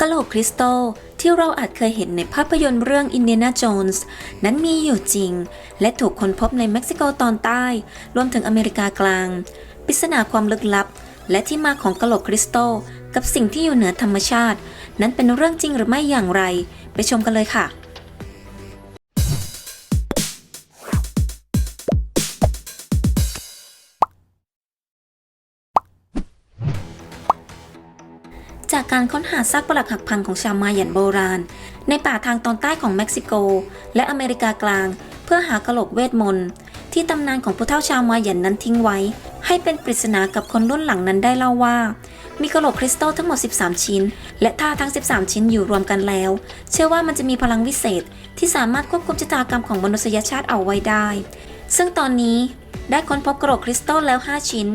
กะโหลกคริสตัลที่เราอาจเคยเห็นในภาพยนตร์เรื่องอินเดียนาโจนส์นั้นมีอยู่จริง และถูกค้นพบในเม็กซิโกตอนใต้ รวมถึงอเมริกากลาง ปริศนาความลึกลับ และที่มาของกะโหลกคริสตัลกับสิ่งที่อยู่เหนือธรรมชาติ นั้นเป็นเรื่องจริงหรือไม่อย่างไร ไปชมกันเลยค่ะ จากการค้นหาซากปรักหักพังของชาวมายันโบราณ ในป่าทางตอนใต้ของเม็กซิโก และอเมริกากลาง เพื่อหากระโหลกเวทมนต์ที่ตำนานของผู้เฒ่าชาวมายันนั้นทิ้งไว้ ให้เป็นปริศนากับคนรุ่นหลังนั้นได้เล่าว่า มีกระโหลกคริสตัลทั้งหมด 13 ชิ้น และถ้าทั้ง 13 ชิ้นอยู่รวมกันแล้ว เชื่อว่ามันจะมีพลังวิเศษ ที่สามารถควบคุมชะตากรรมของมนุษยชาติเอาไว้ได้ ซึ่งตอนนี้ได้ค้นพบกระโหลกคริสตัลแล้ว 5 ชิ้น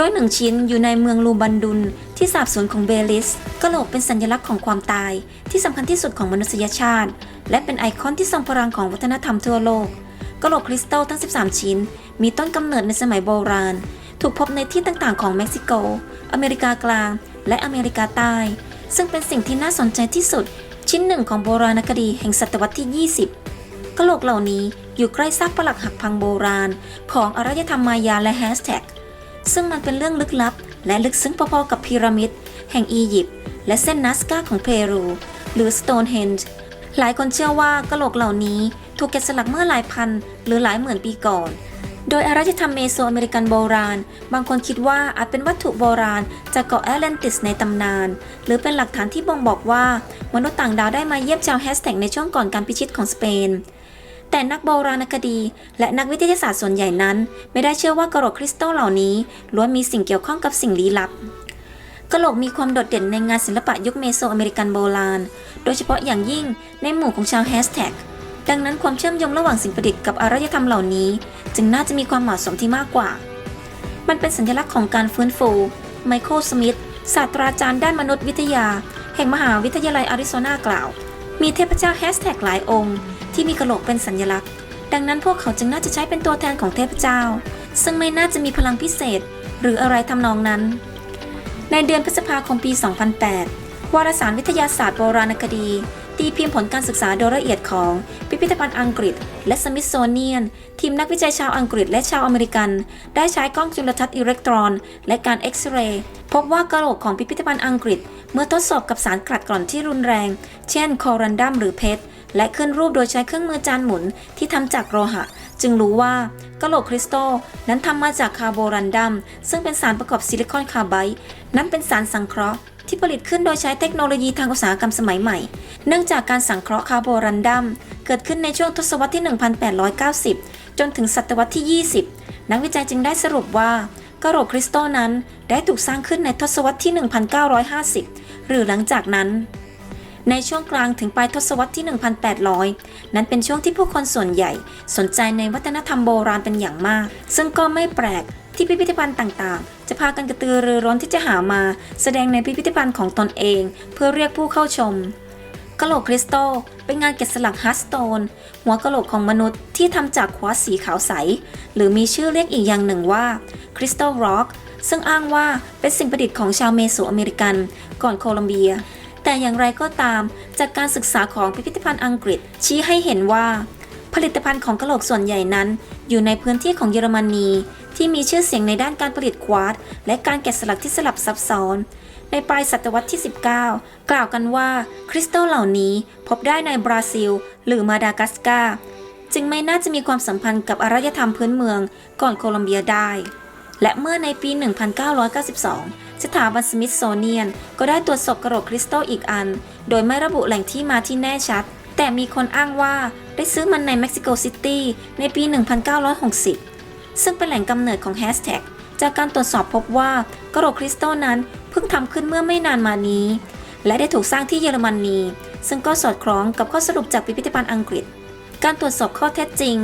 ดยหนึ่งชิ้นอยู่ในเมืองลูบันดุลที่สาบสูญของเบลิสกะโหลกเป็นสัญลักษณ์ของความตาย ที่สำคัญที่สุดของมนุษยชาติ และเป็นไอคอนที่ทรงพลังของวัฒนธรรมทั่วโลกกะโหลกคริสตัลทั้ง 13 ชิ้น มีต้นกำเนิดในสมัยโบราณ ถูกพบในที่ต่างๆ ของเม็กซิโก อเมริกากลาง และอเมริกาใต้ ซึ่งเป็นสิ่งที่น่าสนใจที่สุด ชิ้นหนึ่งของโบราณคดีแห่งศตวรรษที่ 20กะโหลกเหล่านี้อยู่ใกล้ซากปรักหักพังโบราณ ของอารยธรรมมายาและแฮชแท็ก ซึ่งมันเป็นเรื่องลึกลับ และลึกซึ้งพอๆกับพีระมิด แห่งอียิปต์และเส้นนัสกาของเพรู หรือ Stonehenge หลายคนเชื่อว่ากะโหลกเหล่านี้ถูกแกะสลักเมื่อหลายพัน หรือหลายหมื่นปีก่อน โดยอารยธรรมเมโซอเมริกันโบราณ บางคนคิดว่าอาจเป็นวัตถุโบราณจากเกาะแอตแลนติสในตำนาน หรือเป็นหลักฐานที่บ่งบอกว่า มนุษย์ต่างดาวได้มาเยียมชาวแฮชแท็กในช่วงก่อนการพิชิตของสเปน แต่นักโบราณคดี และนักวิทยาศาสตร์ส่วนใหญ่นั้น ไม่ได้เชื่อว่ากะโหลกคริสตัลเหล่านี้ล้วนมีสิ่งเกี่ยวข้องกับสิ่งลี้ลับกะโหลกมีความโดดเด่นในงานศิลปะยุคเมโซอเมริกันโบราณ โดยเฉพาะอย่างยิ่งในหมู่ของชาวแฮชแท็กดังนั้นความเชื่อมโยงระหว่างสิ่งประดิษฐ์กับอารยธรรมเหล่านี้ จึงน่าจะมีความเหมาะสมที่มากกว่า มันเป็นสัญลักษณ์ของการฟื้นฟู ไมเคิลสมิธศาสตราจารย์ด้านมนุษยวิทยา แห่งมหาวิทยาลัยอาริโซนากล่าว มีเทพเจ้าแฮชแท็กหลายองค์ ที่มีกระโหลกเป็นสัญลักษณ์ ดังนั้นพวกเขาจึงน่าจะใช้เป็นตัวแทนของเทพเจ้า ซึ่งไม่น่าจะมีพลังพิเศษ หรืออะไรทำนองนั้น ในเดือนพฤษภาคมปี 2008 วารสารวิทยาศาสตร์โบราณคดีตีพิมพ์ผลการศึกษาโดยละเอียดของพิพิธภัณฑ์อังกฤษ และสมิธโซเนียน ทีมนักวิจัยชาวอังกฤษและชาวอเมริกัน ได้ใช้กล้องจุลทรรศน์อิเล็กตรอน และการเอ็กซเรย์พบว่ากระโหลกของพิพิธภัณฑ์อังกฤษ เมื่อทดสอบกับสารกลัดกร่อนที่รุนแรง เช่น คอรันดัมหรือเพชร และขึ้นรูปโดยใช้เครื่องมือจานหมุนที่ทำจากโลหะ จึงรู้ว่ากะโหลกคริสตัลนั้นทำมาจากคาร์โบรันดัม ซึ่งเป็นสารประกอบซิลิคอนคาร์ไบด์นั้นเป็นสารสังเคราะห์ที่ผลิตขึ้นโดยใช้เทคโนโลยีทางอุตสาหกรรมสมัยใหม่ เนื่องจากการสังเคราะห์คาร์โบรันดัม เกิดขึ้นในช่วงทศวรรษที่ 1890 จนถึงศตวรรษที่ 20 นักวิจัยจึงได้สรุปว่ากะโหลกคริสตัลนั้นได้ถูกสร้างขึ้นในทศวรรษที่ 1950 หรือหลังจากนั้น ในช่วงกลางถึงปลายทศวรรษที่ 1800 นั้นเป็นช่วงที่ผู้คนส่วนใหญ่ สนใจในวัฒนธรรมโบราณเป็นอย่างมาก ซึ่งก็ไม่แปลกที่พิพิธภัณฑ์ต่างๆ จะพากันกระตือรือร้นที่จะหามา แสดงในพิพิธภัณฑ์ของตนเอง เพื่อเรียกผู้เข้าชมกะโหลกคริสโตเป็นงานแกะสลักฮัตสโตน หัวกะโหลกของมนุษย์ที่ทำจากควาร์ตซ์สีขาวใส หรือมีชื่อเรียกอีกอย่างหนึ่งว่าคริสตัลร็อกซึ่งอ้างว่าเป็นสิ่งประดิษฐ์ของชาวเมโสอเมริกัน ก่อนโคลอมเบีย แต่อย่างไรก็ตาม จากการศึกษาของพิพิธภัณฑ์อังกฤษ ชี้ให้เห็นว่า ผลิตภัณฑ์ของกะโหลกส่วนใหญ่นั้น อยู่ในพื้นที่ของเยอรมนี ที่มีชื่อเสียงในด้านการผลิตควาร์ตซ์และการแกะสลักที่สลับซับซ้อนในปลายศตวรรษที่ 19 กล่าวกันว่าคริสตัลเหล่านี้พบได้ในบราซิล หรือมาดากัสการ์จึงไม่น่าจะมีความสัมพันธ์กับอารยธรรมพื้นเมืองก่อนโคลอมเบียได้ และเมื่อในปี 1992 สถาบันสมิธโซเนียน ก็ได้ตรวจสอบกระโหลกคริสตัลอีกอัน โดยไม่ระบุแหล่งที่มาที่แน่ชัด แต่มีคนอ้างว่าได้ซื้อมันในเม็กซิโกซิตี้ในปี 1960 ซึ่งเป็นแหล่งกำเนิดของแฮชแท็กจากการตรวจสอบพบว่ากระโหลกคริสตัลนั้นเพิ่งทำขึ้นเมื่อไม่นานมานี้ และได้ถูกสร้างที่เยอรมนีซึ่งก็สอดคล้องกับข้อสรุปจากพิพิธภัณฑ์อังกฤษ การตรวจสอบข้อเท็จจริง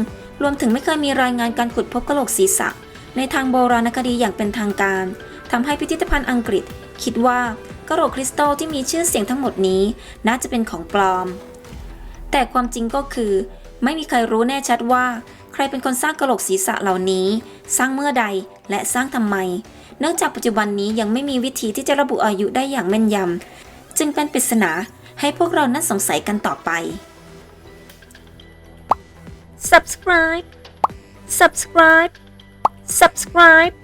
รวมถึงไม่เคยมีรายงานการขุดพบกระโหลกศีรษะ ในทางโบราณคดีอย่างเป็นทางการทำให้พิพิธภัณฑ์อังกฤษ คิดว่ากระโหลกคริสตัลที่มีชื่อเสียงทั้งหมดนี้น่าจะเป็นของปลอม แต่ความจริงก็คือ ไม่มีใครรู้แน่ชัดว่า ใครเป็นคนสร้างกระโหลกศีรษะเหล่านี้ สร้างเมื่อใดและสร้างทำไม เนื่องจากปัจจุบันนี้ยังไม่มีวิธีที่จะระบุอายุได้อย่างแม่นยำจึงเป็นปริศนาให้พวกเรานั้นสงสัยกันต่อไป subscribe subscribe subscribe